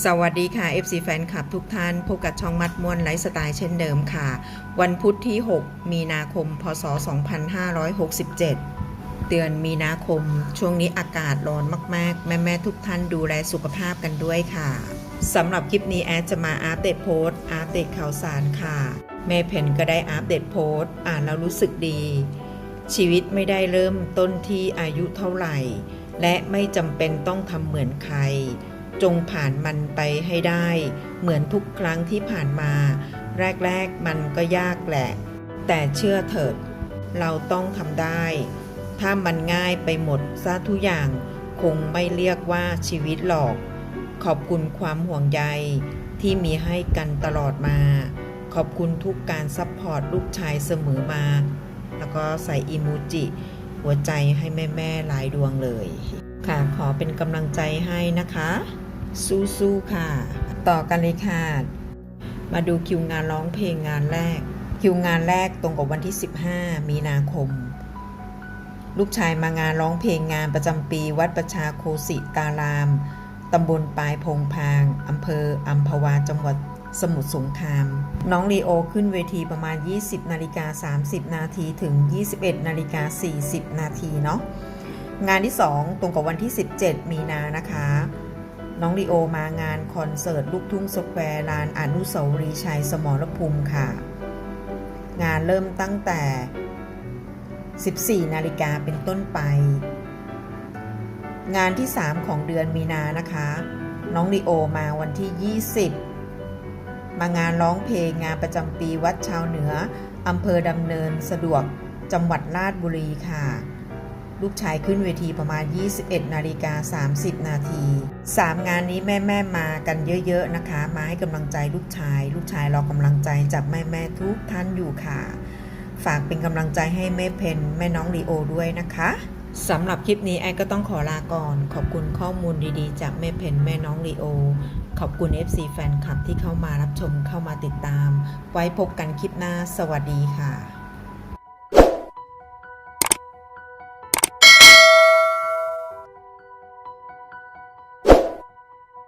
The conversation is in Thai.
สวัสดีค่ะ FC แฟนคลับทุกท่านพบกับช่องมัดมวนไลฟ์สไตล์เช่นเดิมค่ะ วันพุธที่ 6 มีนาคม พศ 2567 เดือนมีนาคม ช่วงนี้อากาศร้อนมาก ๆ แม่ ๆ ทุกท่านดูแลสุขภาพกันด้วยค่ะ สำหรับคลิปนี้แอดจะมาอัปเดตโพสต์อัปเดตข่าวสารค่ะ แม่เพนก็ได้อัปเดตโพสต์อ่านแล้วรู้สึกดี ชีวิตไม่ได้เริ่มต้นที่อายุเท่าไหร่ และไม่จำเป็นต้องทำเหมือนใคร จงผ่านมันไปให้ได้ เหมือนทุกครั้งที่ผ่านมา แรกๆมันก็ยากแหละ แต่เชื่อเถิด เราต้องทำได้ ถ้ามันง่ายไปหมดซะทุกอย่างคงไม่เรียกว่าชีวิตหรอก ขอบคุณความห่วงใยที่มีให้กันตลอดมา ขอบคุณทุกการซัพพอร์ตลูกชายเสมอมา แล้วก็ใส่อีโมูจิ หัวใจให้แม่ ๆ หลายดวงเลย ค่ะ ขอเป็นกำลังใจให้นะคะ สู้ๆค่ะ ต่อกันเลยค่ะ มาดูคิวงานร้องเพลงงานแรก คิวงานแรกตรงกับวันที่ 15 มีนาคม ลูกชายมางานร้องเพลงงานประจำปีวัดประชาโคสิตารามตำบลปลายพงพางอำเภออัมพวาจังหวัดสมุทรสงคราม น้องลีโอขึ้นเวทีประมาณ 20 นาฬิกา 30 นาทีถึง 21 นาฬิกา 40 นาทีเนาะ งานที่ 2 ตรงกับวันที่ 17 มีนานะคะ น้องลีโอมางานคอนเสิร์ตลูกทุ่งสแควร์ลานอนุสาวรีย์ชัยสมรภูมิค่ะ งานเริ่มตั้งแต่ 14 นาฬิกาเป็นต้นไป งานที่ 3 ของเดือนมีนานะคะ น้องลีโอมาวันที่ 20 มางานร้องเพลงงานประจำปีวัดชาวเหนืออำเภอดำเนินสะดวกจังหวัดราชบุรีค่ะ ลูกชายขึ้นเวทีประมาณ 21 นาฬิกา 30 นาที 3 งานนี้แม่แม่มากันเยอะๆนะคะ มาให้กำลังใจลูกชาย ลูกชายรอกำลังใจจากแม่แม่ทุกท่านอยู่ค่ะ ฝากเป็นกำลังใจให้แม่เพนแม่น้องลีโอด้วยนะคะสำหรับคลิปนี้ไอ้ก็ต้องขอลาก่อน ขอบคุณข้อมูลดีๆ จากแม่เพนแม่น้องลีโอ ขอบคุณ FC แฟนคลับที่เข้ามารับชมเข้ามาติดตาม ไว้พบกันคลิปหน้า สวัสดีค่ะ